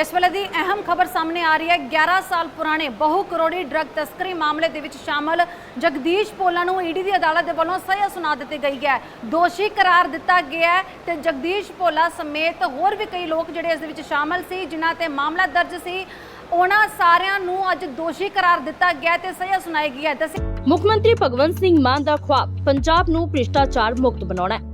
ਇਸ ਵੇਲੇ ਦੀ ਅਹਿਮ ਖਬਰ ਸਾਹਮਣੇ ਆ ਰਹੀ ਹੈ। 11 ਸਾਲ ਪੁਰਾਣੇ ਬਹੁ ਕਰੋੜੀ ਡਰੱਗ ਤਸਕਰੀ ਮਾਮਲੇ ਦੇ ਵਿੱਚ ਸ਼ਾਮਲ ਜਗਦੀਸ਼ ਪੋਲਾ ਨੂੰ ਈਡੀ ਦੀ ਅਦਾਲਤ ਦੇ ਵੱਲੋਂ ਸਜ਼ਾ ਸੁਣਾ ਦਿੱਤੀ ਗਈ ਹੈ। ਦੋਸ਼ੀ ਕਰਾਰ ਦਿੱਤਾ ਗਿਆ ਹੈ ਤੇ ਜਗਦੀਸ਼ ਪੋਲਾ ਸਮੇਤ ਹੋਰ ਵੀ ਕਈ ਲੋਕ ਜਿਹੜੇ ਇਸ ਦੇ ਵਿੱਚ ਸ਼ਾਮਲ ਸੀ, ਜਿਨ੍ਹਾਂ ਤੇ ਮਾਮਲਾ ਦਰਜ ਸੀ, ਉਹਨਾਂ ਸਾਰਿਆਂ ਨੂੰ ਅੱਜ ਦੋਸ਼ੀ ਕਰਾਰ ਦਿੱਤਾ ਗਿਆ ਤੇ ਸਜ਼ਾ ਸੁਣਾਈ ਗਈ ਹੈ। ਮੁੱਖ ਮੰਤਰੀ ਭਗਵੰਤ ਸਿੰਘ ਮਾਨ ਦਾ ਖੁਆਬ, ਪੰਜਾਬ ਨੂੰ ਭ੍ਰਿਸ਼ਟਾਚਾਰ ਮੁਕਤ ਬਣਾਉਣਾ ਹੈ।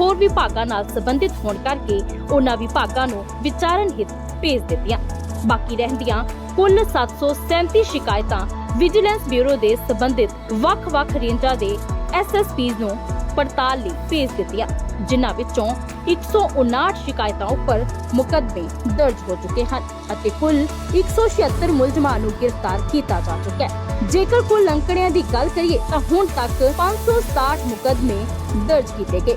ਹੋਰ ਵਿਭਾਗਾਂ ਨਾਲ ਸੰਬੰਧਿਤ ਹੋਣ ਕਰਕੇ ਉਹਨਾਂ ਵਿਭਾਗਾਂ ਨੂੰ ਵਿਚਾਰਨ ਹਿੱਤ ਭੇਜ ਦਿੱਤੀਆਂ। ਬਾਕੀ ਰਹਿੰਦੀਆਂ ਕੁੱਲ 737 ਸ਼ਿਕਾਇਤਾਂ ਵਿਜੀਲੈਂਸ ਬਿਊਰੋ ਦੇ ਸੰਬੰਧਿਤ ਵੱਖ-ਵੱਖ ਰੇਂਜਾਂ ਦੇ ਐਸਐਸਪੀਜ਼ ਨੂੰ ਪੜਤਾਲ ਲਈ ਭੇਜ ਦਿੱਤੀਆਂ, ਜਿਨ੍ਹਾਂ ਵਿੱਚੋਂ 159 ਸ਼ਿਕਾਇਤਾਂ ਉੱਪਰ ਮੁਕੱਦਮੇ ਦਰਜ ਹੋ ਚੁੱਕੇ ਹਨ ਅਤੇ ਕੁੱਲ 176 ਮੁਲਜ਼ਮਾਂ ਨੂੰ ਗ੍ਰਿਫਤਾਰ ਕੀਤਾ ਜਾ ਚੁੱਕਾ ਹੈ। ਜੇਕਰ ਕੁੱਲ ਅੰਕੜਿਆਂ ਦੀ ਗੱਲ ਕਰੀਏ ਤਾਂ ਹੁਣ ਤੱਕ 567 ਮੁਕੱਦਮੇ ਦਰਜ ਕੀਤੇ ਗਏ।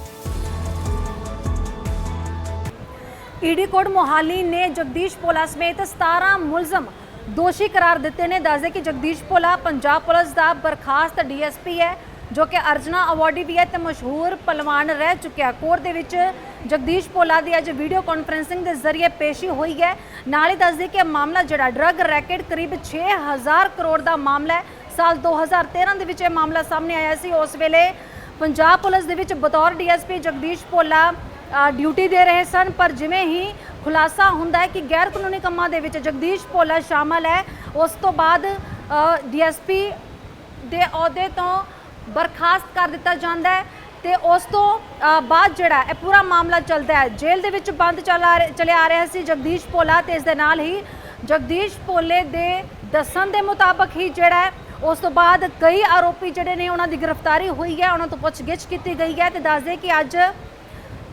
ਈਡੀ ਕੋਡ ਮੋਹਾਲੀ ਨੇ ਜਗਦੀਸ਼ ਪੋਲਾ ਸਮੇਤ 17 ਮੁਲਜ਼ਮ ਦੋਸ਼ੀ ਕਰਾਰ ਦਿੱਤੇ ਨੇ। ਦੱਸਦੇ ਕਿ ਜਗਦੀਸ਼ ਪੋਲਾ ਪੰਜਾਬ ਪੁਲਿਸ ਦਾ ਬਰਖਾਸਤ ਡੀਐਸਪੀ ਹੈ, ਜੋ ਕਿ ਅਰਜਨਾ ਅਵਾਰਡੀ ਵੀ ਹੈ ਤੇ ਮਸ਼ਹੂਰ ਪਹਿਲਵਾਨ ਰਹਿ ਚੁੱਕਿਆ। ਕੋਰਟ ਦੇ ਵਿੱਚ ਜਗਦੀਸ਼ ਪੋਲਾ ਦੀ ਅੱਜ ਵੀਡੀਓ ਕਾਨਫਰੈਂਸਿੰਗ ਦੇ ਜ਼ਰੀਏ ਪੇਸ਼ੀ ਹੋਈ ਹੈ। ਨਾਲ ਹੀ ਦੱਸਦੇ ਕਿ ਇਹ ਮਾਮਲਾ ਜਿਹੜਾ ਡਰੱਗ ਰੈਕੇਟ ਕਰੀਬ 6000 ਕਰੋੜ ਦਾ ਮਾਮਲਾ ਹੈ। ਸਾਲ 2013 ਦੇ ਵਿੱਚ ਇਹ ਮਾਮਲਾ ਸਾਹਮਣੇ ਆਇਆ ਸੀ। ਉਸ ਵੇਲੇ ਪੰਜਾਬ ਪੁਲਿਸ ਦੇ ਵਿੱਚ ਬਤੌਰ ਡੀਐਸਪੀ ਜਗਦੀਸ਼ ਪੋਲਾ ਡਿਊਟੀ ਦੇ ਰਹੇ ਸਨ, ਪਰ ਜਿਵੇਂ ਹੀ ਖੁਲਾਸਾ ਹੁੰਦਾ ਹੈ ਕਿ ਗੈਰ ਕਾਨੂੰਨੀ ਕੰਮਾਂ ਦੇ ਵਿੱਚ ਜਗਦੀਸ਼ ਭੋਲਾ ਸ਼ਾਮਲ ਹੈ, ਉਸ ਤੋਂ ਬਾਅਦ ਡੀਐਸਪੀ ਦੇ ਅਹੁਦੇ ਤੋਂ ਬਰਖਾਸਤ ਕਰ ਦਿੱਤਾ ਜਾਂਦਾ ਹੈ ਤੇ ਉਸ ਤੋਂ ਬਾਅਦ ਜਿਹੜਾ ਇਹ ਪੂਰਾ ਮਾਮਲਾ ਚੱਲਦਾ ਹੈ, ਜੇਲ੍ਹ ਦੇ ਵਿੱਚ ਬੰਦ ਚੱਲ ਆ ਰਿਹਾ- ਆ ਰਿਹਾ ਸੀ ਜਗਦੀਸ਼ ਭੋਲਾ ਤੇ ਇਸ ਦੇ ਨਾਲ ਹੀ ਜਗਦੀਸ਼ ਭੋਲੇ ਦੇ ਦੱਸਣ ਦੇ ਮੁਤਾਬਕ ਹੀ ਜਿਹੜਾ ਉਸ ਤੋਂ ਬਾਅਦ ਕਈ ਆਰੋਪੀ ਜਿਹੜੇ ਨੇ ਉਹਨਾਂ ਦੀ ਗ੍ਰਿਫਤਾਰੀ ਹੋਈ ਹੈ, ਉਹਨਾਂ ਤੋਂ ਪੁੱਛਗਿੱਛ ਕੀਤੀ ਗਈ ਹੈ ਤੇ ਦੱਸਦੇ ਕਿ ਅੱਜ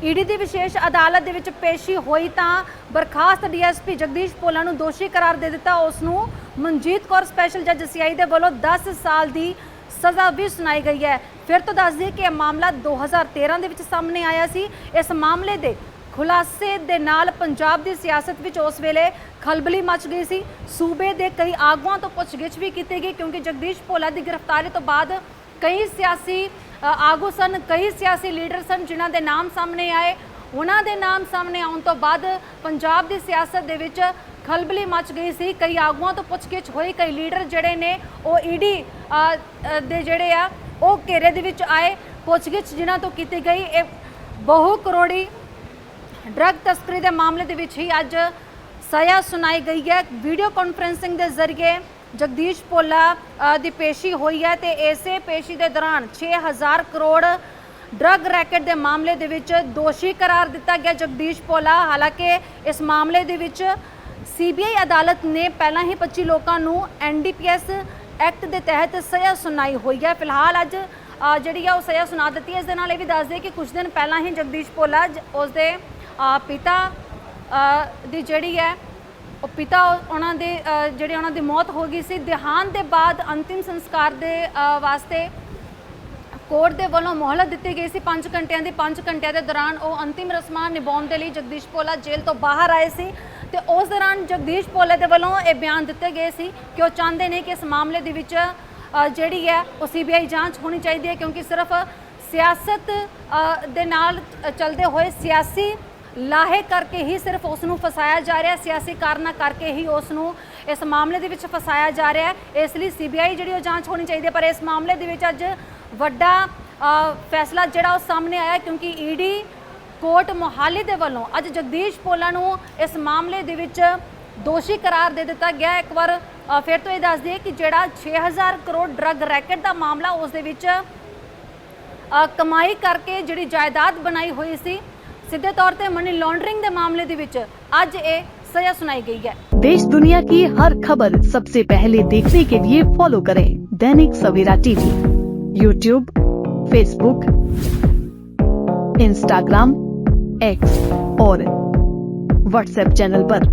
ਈਡੀ ਦੀ ਵਿਸ਼ੇਸ਼ ਅਦਾਲਤ ਦੇ ਵਿੱਚ ਪੇਸ਼ੀ ਹੋਈ ਤਾਂ ਬਰਖਾਸਤ ਡੀਐਸਪੀ ਜਗਦੀਸ਼ ਪੋਲਾ ਨੂੰ ਦੋਸ਼ੀ ਕਰਾਰ ਦੇ ਦਿੱਤਾ। ਉਸ ਨੂੰ ਮਨਜੀਤ ਕੌਰ ਸਪੈਸ਼ਲ ਜੱਜ ਸੀਆਈ ਦੇ ਵੱਲੋਂ 10 ਸਾਲ ਦੀ ਸਜ਼ਾ ਵੀ ਸੁਣਾਈ ਗਈ ਹੈ। ਫਿਰ ਤੋਂ ਦੱਸ ਦਈਏ ਕਿ ਇਹ ਮਾਮਲਾ 2013 ਦੇ ਵਿੱਚ ਸਾਹਮਣੇ ਆਇਆ ਸੀ। ਇਸ ਮਾਮਲੇ ਦੇ ਖੁਲਾਸੇ ਦੇ ਨਾਲ ਪੰਜਾਬ ਦੀ ਸਿਆਸਤ ਵਿੱਚ ਉਸ ਵੇਲੇ ਖਲਬਲੀ ਮਚ ਗਈ ਸੀ। ਸੂਬੇ ਦੇ ਕਈ ਆਗੂਆਂ ਤੋਂ ਪੁੱਛਗਿੱਛ ਵੀ ਕੀਤੀ ਗਈ ਕਿਉਂਕਿ ਜਗਦੀਸ਼ ਭੋਲਾ ਦੀ ਗ੍ਰਿਫਤਾਰੀ ਤੋਂ ਬਾਅਦ ਕਈ ਸਿਆਸੀ ਆਗੂ ਸਨ, ਕਈ ਸਿਆਸੀ ਲੀਡਰ ਸਨ ਜਿਨ੍ਹਾਂ ਦੇ ਨਾਮ ਸਾਹਮਣੇ ਆਏ। ਉਹਨਾਂ ਦੇ ਨਾਮ ਸਾਹਮਣੇ ਆਉਣ ਤੋਂ ਬਾਅਦ ਪੰਜਾਬ ਦੀ ਸਿਆਸਤ ਦੇ ਵਿੱਚ ਖਲਬਲੀ ਮਚ ਗਈ ਸੀ। ਕਈ ਆਗੂਆਂ ਤੋਂ ਪੁੱਛਗਿੱਛ ਹੋਈ, ਕਈ ਲੀਡਰ ਜਿਹੜੇ ਨੇ, ਉਹ ਈਡੀ ਦੇ ਜਿਹੜੇ ਆ, ਉਹ ਘੇਰੇ ਦੇ ਵਿੱਚ ਆਏ। ਪੁੱਛਗਿੱਛ ਜਿਨ੍ਹਾਂ ਤੋਂ ਕੀਤੀ ਗਈ, ਇਹ ਬਹੁ ਕਰੋੜੀ ਡਰੱਗ ਤਸਕਰੀ ਦੇ ਮਾਮਲੇ ਦੇ ਵਿੱਚ ਹੀ ਅੱਜ ਸਜ਼ਾ ਸੁਣਾਈ ਗਈ ਹੈ। ਵੀਡੀਓ ਕਾਨਫਰੈਂਸਿੰਗ ਦੇ ਜ਼ਰੀਏ ਜਗਦੀਸ਼ ਪੋਲਾ ਦੀ ਪੇਸ਼ੀ ਹੋਈ ਹੈ ਤੇ ਇਸੇ ਪੇਸ਼ੀ ਦੇ ਦੌਰਾਨ 6000 ਕਰੋੜ ਡਰੱਗ ਰੈਕਟ ਦੇ ਮਾਮਲੇ ਦੇ ਵਿੱਚ ਦੋਸ਼ੀ ਕਰਾਰ ਦਿੱਤਾ ਗਿਆ ਜਗਦੀਸ਼ ਪੋਲਾ ਹਾਲਾਂਕਿ ਇਸ ਮਾਮਲੇ ਦੇ ਵਿੱਚ ਸੀਬੀਆਈ ਅਦਾਲਤ ਨੇ ਪਹਿਲਾਂ ਹੀ 25 ਲੋਕਾਂ ਨੂੰ ਐਨਡੀਪੀਐਸ ਐਕਟ ਦੇ ਤਹਿਤ ਸਜ਼ਾ ਸੁਣਾਈ ਹੋਈ ਹੈ। ਫਿਲਹਾਲ ਅੱਜ ਜਿਹੜੀ ਆ ਉਹ ਸਜ਼ਾ ਸੁਣਾ ਦਿੱਤੀ ਹੈ। ਇਸ ਦੇ ਨਾਲ ਇਹ ਵੀ ਦੱਸ ਦਈਏ ਕਿ ਕੁਝ ਦਿਨ ਪਹਿਲਾਂ ਹੀ ਜਗਦੀਸ਼ ਪੋਲਾ ਜ- ਉਸ ਦੇ ਪਿਤਾ ਦੀ ਜਿਹੜੀ ਹੈ ਉਹ ਪਿਤਾ ਉਹਨਾਂ ਦੇ ਜਿਹੜੇ ਉਹਨਾਂ ਦੀ ਮੌਤ ਹੋ ਗਈ ਸੀ, ਦੇਹਾਂਤ ਦੇ ਬਾਅਦ ਅੰਤਿਮ ਸੰਸਕਾਰ ਦੇ ਵਾਸਤੇ ਕੋਰਟ ਦੇ ਵੱਲੋਂ ਮੋਹਲਤ ਦਿੱਤੀ ਗਈ ਸੀ। 5 ਘੰਟਿਆਂ ਦੀ 5 ਘੰਟਿਆਂ ਦੇ ਦੌਰਾਨ ਉਹ ਅੰਤਿਮ ਰਸਮਾਂ ਨਿਭਾਉਣ ਦੇ ਲਈ ਜਗਦੀਸ਼ ਪੋਲਾ ਜੇਲ੍ਹ ਤੋਂ ਬਾਹਰ ਆਏ ਸੀ ਤੇ ਉਸ ਦੌਰਾਨ ਜਗਦੀਸ਼ ਪੋਲੇ ਦੇ ਵੱਲੋਂ ਇਹ ਬਿਆਨ ਦਿੱਤੇ ਗਏ ਸੀ ਕਿ ਉਹ ਚਾਹੁੰਦੇ ਨੇ ਕਿ ਇਸ ਮਾਮਲੇ ਦੇ ਵਿੱਚ ਜਿਹੜੀ ਹੈ ਉਹ ਸੀਬੀਆਈ ਜਾਂਚ ਹੋਣੀ ਚਾਹੀਦੀ ਹੈ ਕਿਉਂਕਿ ਸਿਰਫ ਸਿਆਸਤ ਦੇ ਨਾਲ ਚੱਲਦੇ ਹੋਏ ਸਿਆਸੀ ਲਾਹੇ ਕਰਕੇ ਹੀ ਸਿਰਫ ਉਸ ਨੂੰ ਫਸਾਇਆ ਜਾ ਰਿਹਾ, ਸਿਆਸੀ ਕਾਰਨਾਂ ਕਰਕੇ ਹੀ ਉਸ ਨੂੰ ਇਸ ਮਾਮਲੇ ਦੇ ਵਿੱਚ ਫਸਾਇਆ ਜਾ ਰਿਹਾ ਇਸ ਲਈ ਸੀਬੀਆਈ ਜਿਹੜੀ ਉਹ ਜਾਂਚ ਹੋਣੀ ਚਾਹੀਦੀ ਹੈ, ਪਰ ਇਸ ਮਾਮਲੇ ਦੇ ਵਿੱਚ ਅੱਜ ਵੱਡਾ ਫੈਸਲਾ ਜਿਹੜਾ ਉਹ ਸਾਹਮਣੇ ਆਇਆ ਕਿਉਂਕਿ ਈਡੀ ਕੋਰਟ ਮੋਹਾਲੀ ਦੇ ਵੱਲੋਂ ਅੱਜ ਜਗਦੀਸ਼ ਪੋਲਾ ਨੂੰ ਇਸ ਮਾਮਲੇ ਦੇ ਵਿੱਚ ਦੋਸ਼ੀ ਕਰਾਰ ਦੇ ਦਿੱਤਾ ਗਿਆ ਇੱਕ ਵਾਰ ਫਿਰ ਤੋਂ ਇਹ ਦੱਸ ਦਈਏ ਕਿ ਜਿਹੜਾ 6000 ਕਰੋੜ ਡਰੱਗ ਰੈਕਟ ਦਾ ਮਾਮਲਾ ਉਸ ਦੇ ਵਿੱਚ ਕਮਾਈ ਕਰਕੇ ਜਿਹੜੀ ਜਾਇਦਾਦ ਬਣਾਈ ਹੋਈ ਸੀ ਸਿੱਧੇ ਤੌਰ ਤੇ ਮਨੀ ਲਾਂਡਰਿੰਗ ਦੇ ਮਾਮਲੇ ਦੇ ਵਿੱਚ ਅੱਜ ਇਹ ਸਜ਼ਾ ਸੁਣਾਈ ਗਈ ਹੈ देश दुनिया की हर खबर सबसे पहले देखने के लिए फॉलो करें Dainik Savera TV YouTube Facebook Instagram X और व्हाट्सएप चैनल पर।